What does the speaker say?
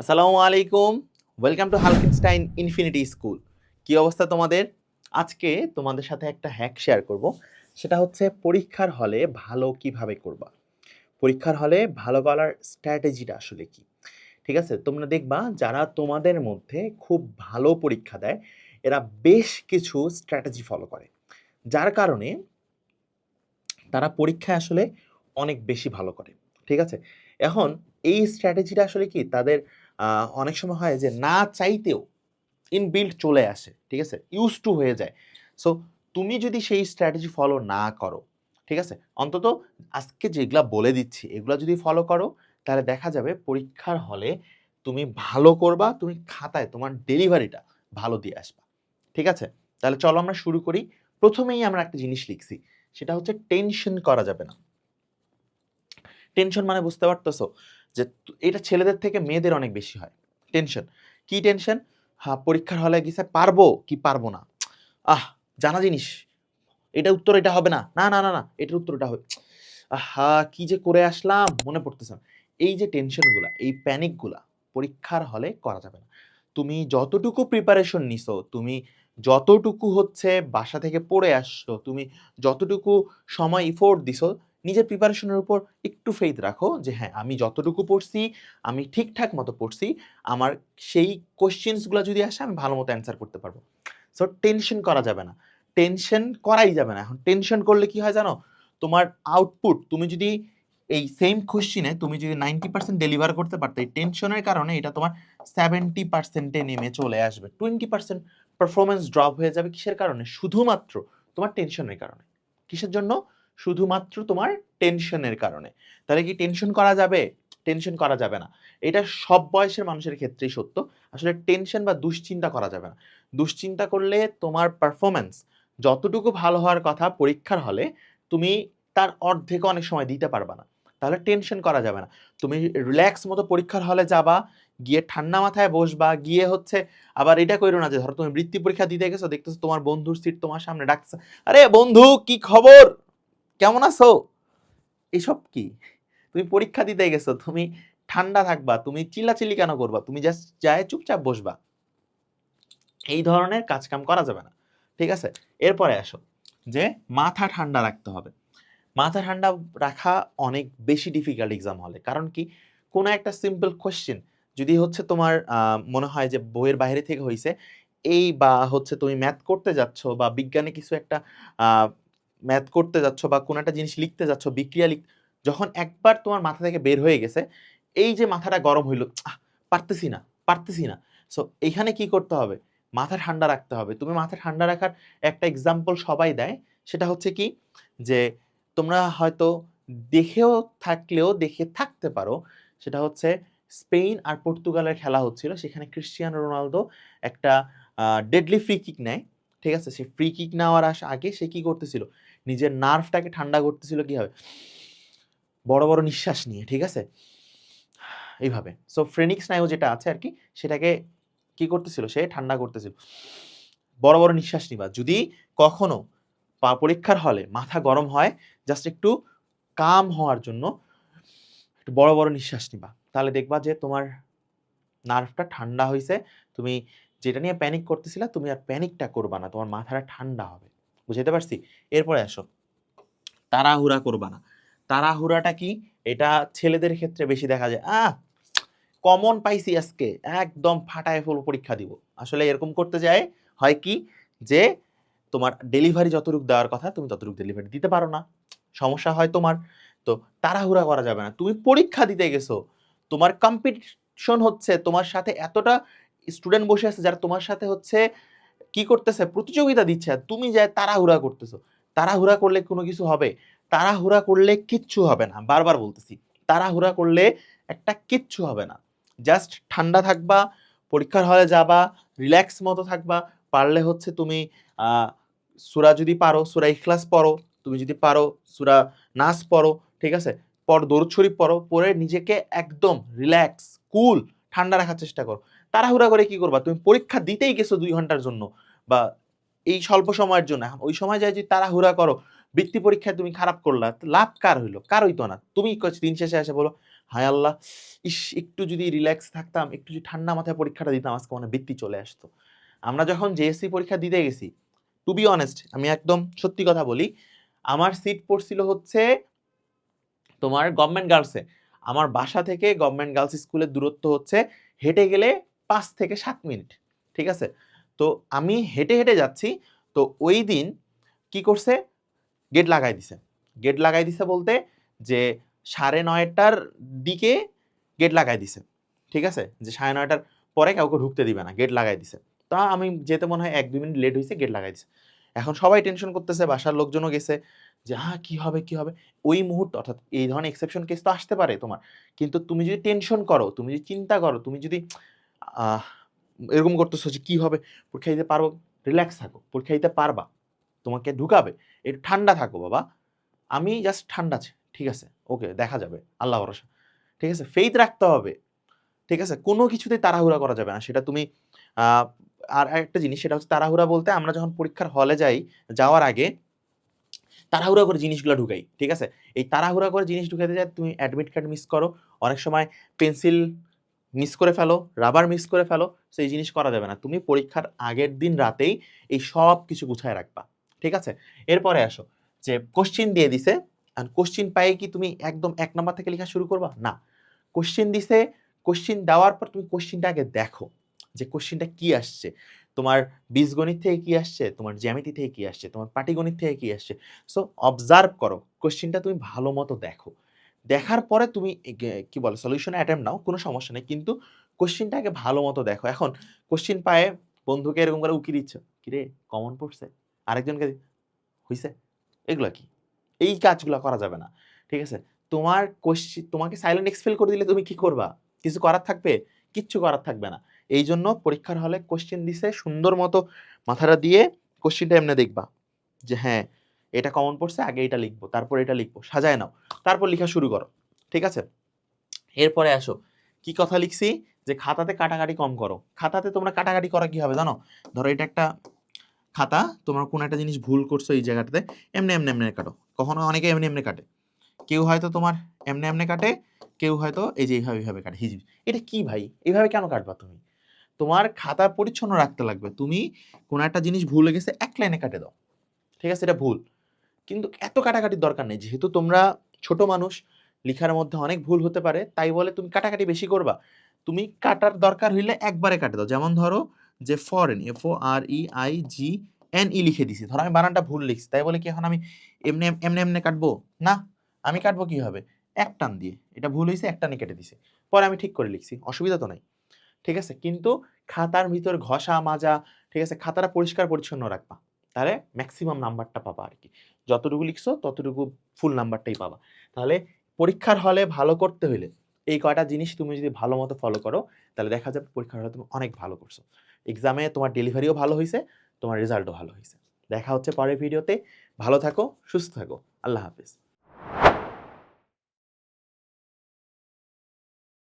আসসালামু আলাইকুম। Welcome to Halkinstein infinity school কি অবস্থা তোমাদের? আজকে তোমাদের সাথে একটা হ্যাক শেয়ার করব। সেটা হচ্ছে পরীক্ষার হলে ভালো কীভাবে করবা। পরীক্ষার হলে ভালো করার স্ট্র্যাটেজিটা আসলে কি? ঠিক আছে? তোমরা দেখবা, যারা তোমাদের মধ্যে খুব ভালো পরীক্ষা দেয়, এরা বেশ কিছু স্ট্র্যাটেজি ফলো করে। যার কারণে তারা পরীক্ষায় আসলে অনেক বেশি ভালো করে। ঠিক আছে? এখন এই স্ট্র্যাটেজিটা আসলে কি? তাদের অনেক সময় হয় যে না চাইতেও ইনবিল্ড চলে আসে, ঠিক আছে? ইউজ টু হয়ে যায়। সো তুমি যদি সেই স্ট্র্যাটেজি ফলো না করো, ঠিক আছে? অন্তত আজকে যেগুলা বলে দিচ্ছি, এগুলা যদি ফলো করো, তাহলে দেখা যাবে পরীক্ষার হলে তুমি ভালো করবা, তুমি খাতায় তোমার ডেলিভারিটা ভালো দিয়ে আসবা। ঠিক আছে? তাহলে চলো আমরা শুরু করি। প্রথমেই আমরা একটা জিনিস লিখছি, সেটা হচ্ছে টেনশন করা যাবে না। টেনশন মানে বুঝতে পারতেছো? যে এটা ছেলেদের থেকে মেয়েদের অনেক বেশি হয়। টেনশন কি টেনশন হ্যাঁ পরীক্ষার হলে গেছে পারব কি পারব না? আহ, জানা জিনিস। এটা উত্তর, এটা হবে না। না না না না, এটার উত্তর, এটা হবে। আহা, কি যে করে আসলাম, মনে পড়তেছে। এই যে টেনশনগুলা এই প্যানিকগুলা পরীক্ষার হলে করা যাবে না। তুমি যতটুকু প্রিপারেশন নিছো, তুমি যতটুকু হচ্ছে বাসা থেকে পড়ে আসছো, তুমি যতটুকু সময় ইফোর্ট দিছো নিজের প্রিপারেশনের উপর একটু ফেইথ রাখো যে হ্যাঁ আমি যতটুকু পড়ছি, আমি ঠিকঠাক মতো পড়ছি, আমার সেই কোশ্চেন্সগুলো যদি আসে, আমি ভালো মতো অ্যান্সার করতে পারব। সো টেনশন করা যাবে না। টেনশন করাই যাবে না। এখন টেনশন করলে কি হয় জানো? তোমার আউটপুট তুমি যদি এই সেম কোশ্চিনে তুমি যদি নাইনটি পার্সেন্ট ডেলিভার করতে পারতে, এই টেনশনের কারণে এটা তোমার সেভেন্টি পার্সেন্টে নেমে চলে আসবে। টোয়েন্টি পার্সেন্ট পারফরমেন্স ড্রপ হয়ে যাবে কিসের কারণে? শুধুমাত্র তোমার টেনশনের কারণে। কিসের জন্য? শুধুমাত্র তোমার টেনশনের কারণে। তাহলে কি টেনশন করা যাবে? টেনশন করা যাবে না। এটা সব বয়সের মানুষের ক্ষেত্রেই সত্য। আসলে টেনশন বা দুশ্চিন্তা করা যাবে না। দুশ্চিন্তা করলে তোমার পারফরমেন্স যতটুকু ভালো হওয়ার কথা পরীক্ষার হলে তুমি তার অর্ধেক অনেক সময় দিতে পারবা না। তাহলে টেনশন করা যাবে না। তুমি রিল্যাক্স মতো পরীক্ষার হলে যাবা, গিয়ে ঠান্ডা মাথায় বসবা, গিয়ে হচ্ছে আবার এটা কইরো না যে ধরো তুমি বৃত্তি পরীক্ষা দিতে গেছো, দেখতেছো তোমার বন্ধুর সিট তোমার সামনে ডাকছে আরে বন্ধু, কি খবর? কেমন আছো? এসব কি? তুমি পরীক্ষা দিতে গেছো, তুমি ঠান্ডা থাকবা, তুমি চিল্লাচিল্লি কেন করবা? তুমি জাস্ট যায় চুপচাপ বসবা। এই ধরনের কাজকাম করা যাবে না, ঠিক আছে? এরপরে আসো, যে মাথা ঠান্ডা রাখতে হবে। মাথা ঠান্ডা রাখা অনেক বেশি ডিফিকাল্ট এক্সাম হলে, কারণ কি? কোনো একটা সিম্পল কোয়েশ্চেন যদি হচ্ছে তোমার মনে হয় যে বইয়ের বাইরে থেকে হয়েছে এই বা হচ্ছে তুমি ম্যাথ করতে যাচ্ছ বা বিজ্ঞানে কিছু একটা ম্যাথ করতে যাচ্ছ বা কোনো একটা জিনিস লিখতে যাচ্ছ, বিক্রিয়া লিখ, যখন একবার তোমার মাথা থেকে বের হয়ে গেছে, এই যে মাথাটা গরম হইল পারতেছি না পারতেছি না। সো এখানে কি করতে হবে? মাথা ঠান্ডা রাখতে হবে। তুমি মাথা ঠান্ডা রাখার একটা এক্সাম্পল সবাই দেয়, সেটা হচ্ছে কি? যে তোমরা হয়তো দেখেও থাকলেও, দেখে থাকতে পারো, সেটা হচ্ছে স্পেন আর পর্তুগালের খেলা হচ্ছিল, সেখানে ক্রিশ্চিয়ানো রোনালদো একটা ডেডলি ফ্রি কিক নেয়, ঠিক আছে? সে ফ্রি কিক নেওয়ার আস, আগে সে কি করতেছিল? নিজের নার্ভটাকে ঠান্ডা করতেছিল কীভাবে? বড় বড় নিঃশ্বাস নিয়ে, ঠিক আছে? এইভাবে। সো ফ্রেনিক স্নায়ু যেটা আছে আর কি, সেটাকে কি করতেছিল? সে ঠান্ডা করতেছিল। বড় বড় নিঃশ্বাস নিবা। যদি কখনো পরীক্ষার হলে মাথা গরম হয় জাস্ট একটু কাম হওয়ার জন্য একটু বড় বড় নিঃশ্বাস নিবা। তাহলে দেখবা যে তোমার নার্ভটা ঠান্ডা হয়েছে তুমি যেটা নিয়ে প্যানিক করতেছিলা, তুমি আর প্যানিকটা করবা না। তোমার মাথাটা ঠান্ডা হবে। বুঝাইতে পারছি? এরপরে আসো। তাড়াহুড়া করবা না। তাড়াহুড়াটা কি? এটা ছেলেদের ক্ষেত্রে বেশি দেখা যায়। আহ! কমন পাইছি আজকে। একদম ফাটায় ফুল পরীক্ষা দিব। আসলে এরকম করতে যায়, হয় কি? যে তোমার ডেলিভারি যতটুকু দেওয়ার কথা, তুমি ততটুকু ডেলিভারি দিতে পারো না। সমস্যা হয় তোমার। তো তাড়াহুড়া করা যাবে না। তুমি পরীক্ষা দিতে গেছো। তোমার কম্পিটিশন হচ্ছে, তোমার সাথে এতটা স্টুডেন্ট বসে আছে, যারা তোমার সাথে হচ্ছে কি করতেছে? প্রতিযোগিতা দিচ্ছে। আর তুমি যায় তাড়াহুড়া করতেছো। তাড়াহুড়া করলে কোনো কিছু হবে? তাড়াহুড়া করলে কিচ্ছু হবে না। বারবার বলতেছি, তাড়াহুড়া করলে একটা কিচ্ছু হবে না। জাস্ট ঠান্ডা থাকবা, পরীক্ষার হলে যাবা, রিল্যাক্স মতো থাকবা। পারলে হচ্ছে তুমি সুরা যদি পারো, সুরা ইখলাস পড়ো। তুমি যদি পারো, সুরা নাচ পড়ো, ঠিক আছে? পর শরীফ পড়ো পরে নিজেকে একদম রিল্যাক্স, কুল। ঠান্ডা রাখার চেষ্টা করো। তাড়াহুড়া করে কি করবা? তুমি পরীক্ষা দিতেই গেছো দুই ঘণ্টার জন্য বা এই স্বল্প সময়ের জন্য। ওই সময় যায় যদি তাড়াহুড়া করো, বৃত্তি পরীক্ষায় তুমি খারাপ করলা লাভ কার হইল? কার হইতো না? তুমি দিন শেষে এসে বলো, হায় আল্লাহ, ইস, একটু যদি রিল্যাক্স থাকতাম, একটু যদি ঠান্ডা মাথায় পরীক্ষাটা দিতাম, আজকে মনে বৃত্তি চলে আসতো। আমরা যখন জেএসসি পরীক্ষা দিতে গেছি টু বি অনেস্ট আমি একদম সত্যি কথা বলি, আমার সিট পড়ছিল হচ্ছে তোমার গভর্নমেন্ট গার্লসে আমার বাসা থেকে গভর্নমেন্ট গার্লস স্কুলের দূরত্ব হচ্ছে হেঁটে গেলে পাঁচ থেকে সাত মিনিট, ঠিক আছে? তো আমি হেঁটে হেঁটে যাচ্ছি, তো ওই দিন কি করছে? গেট লাগাই দিছে। গেট লাগাই দিছে বলতে যে সাড়ে নয়টার দিকে গেট লাগাই দিছে, ঠিক আছে? যে সাড়ে নয়টার পরে কাউকে ঢুকতে দিবে না গেট লাগাই দিছে। তা আমি যেতে মনে হয় এক দুই মিনিট লেট হয়েছে গেট লাগাই দিছে। এখন সবাই টেনশন করতেছে, বাসার লোকজনও গেছে। যে হ্যাঁ কী হবে কী হবে? ওই মুহূর্ত, অর্থাৎ এই ধরনের এক্সেপশন কেস তো আসতে পারে তোমার। কিন্তু তুমি যদি টেনশন করো, তুমি যদি চিন্তা করো, তুমি যদি এরকম করতেছো যে, কী হবে? পরীক্ষা দিতে পারব রিল্যাক্স থাকো, পরীক্ষা দিতে পারবা, তোমাকে ঢুকাবে, একটু ঠান্ডা থাকো বাবা। আমি জাস্ট ঠান্ডা আছি, ঠিক আছে? ওকে দেখা যাবে, আল্লাহ ভরসা। ঠিক আছে? ফেইথ রাখতে হবে। ঠিক আছে? কোনো কিছুতেই তাড়াহুড়া করা যাবে না। সেটা তুমি আর একটা জিনিস, সেটা হচ্ছে তাড়াহুড়া বলতে আমরা যখন পরীক্ষার হলে যাই, যাওয়ার আগে তাড়াহুড়া করে জিনিসগুলো ঢুকাই, ঠিক আছে? এই তাড়াহুড়া করে জিনিস ঢুকাতে যায়, তুমি অ্যাডমিট কার্ড মিস করো, অনেক সময় পেন্সিল মিস করে ফেলো রাবার মিস করে ফেলো, সেই জিনিস করা যাবে না। তুমি পরীক্ষার আগের দিন রাতেই এই সব কিছু গুছায় রাখবা, ঠিক আছে? এরপরে আসো, যে কোশ্চিন দিয়ে দিছে আর কোশ্চিন পায়ে কি তুমি একদম এক নাম্বার থেকে লেখা শুরু করবা? না। কোশ্চিন দিছে কোশ্চিন দেওয়ার পর তুমি কোশ্চিনটা আগে দেখো, যে কোশ্চিনটা কি আসছে। তোমার বীজগণিত থেকে কি আসছে? তোমার জ্যামিতি থেকে কি আসছে? তোমার পাটিগণিত থেকে কি আসছে? সো অবজার্ভ করো। কোশ্চিনটা তুমি ভালো মতো দেখো। দেখার পরে তুমি কি বলে সলিউশনে অ্যাটেম্প নাও, কোনো সমস্যা নেই। কিন্তু কোশ্চিনটা আগে ভালো মতো দেখো। এখন কোশ্চিন পায়ে বন্ধুকে এরকম করে উকি দিচ্ছ। কিরে কমন পড়ছে? আরেকজনকে হইছে? এগুলো কি? এই কাজগুলো করা যাবে না। ঠিক আছে? তোমার কোশ্চিন তোমাকে সাইলেন্ট এক্সপেল করে দিলে তুমি কি করবা? কিছু করার থাকবে? কিচ্ছু করার থাকবে না। এই জন্য পরীক্ষার হলে কোশ্চেন দিছে, সুন্দর মতো মাথাটা দিয়ে কোশ্চেনটা এমনি দেখবা। যে হ্যাঁ এটা কমন পড়ছে, আগে এটা লিখব, তারপর এটা লিখব, সাজায় নাও, তারপর লেখা শুরু করো, ঠিক আছে? এরপরে আসো, কি কথা লিখছি? যে খাতাতে কাটাকাটি কম করো। খাতাতে তোমরা কাটাকাটি করা কি হবে জানো? ধরো এটা একটা খাতা, তোমরা কোনো একটা জিনিস ভুল করছ এই জায়গাটাতে, এমনি এমনি এমনি কাটো। কখনো অনেকে এমনি এমনি কাটে। কেউ হয়তো তোমার এমনি এমনি কাটে, কেউ হয়তো এই যে এইভাবে এইভাবে কাটে, হিজিবি। এটা কি ভাই? এইভাবে কেন কাটবা তুমি? তোমার খাতা পরিচ্ছন্ন রাখতে লাগবে। তুমি কোনো একটা জিনিস ভুলে গেছে, এক লাইনে কাটে দাও। ঠিক আছে? এটা ভুল। কিন্তু এত কাটাকাটির দরকার নেই। যেহেতু তোমরা ছোট মানুষ, লেখার মধ্যে অনেক ভুল হতে পারে, তাই বলে তুমি কাটাকাটি বেশি করবা। তুমি কাটার দরকার হইলে একবারে কাটে দাও। যেমন ধরো যে foreign F O R E I G N ই লিখে দিছি। ধরো আমি বানানটা ভুল লিখছি, তাই বলে কি এখন আমি এমনি এমনি এমনি কাটবো? না, আমি কাটবো কি হবে এক টান দিয়ে। এটা ভুল হয়েছে এক টানে কেটে দিছে। পরে আমি ঠিক করে লিখছি। অসুবিধা তো নাই। ঠিক আছে? কিন্তু খাতার ভিতর ঘষা মাজা, ঠিক আছে? খাতাটা পরিষ্কার পরিচ্ছন্ন রাখবা। তাহলে ম্যাক্সিমাম নাম্বারটা পাবা আর কি। যতটুকু লিখছো, ততটুকু ফুল নাম্বারটাই পাবা। তাহলে পরীক্ষার হলে ভালো করতে হলে এই কয়টা জিনিস তুমি যদি ভালো মতো ফলো করো, তাহলে দেখা যাবে পরীক্ষার হলে তুমি অনেক ভালো করছ। এক্সামে তোমার ডেলিভারিও ভালো হয়েছে তোমার রেজাল্টও ভালো হয়েছে দেখা হচ্ছে পরের ভিডিওতে ভালো থাকো, সুস্থ থাকো। আল্লাহ হাফিজ।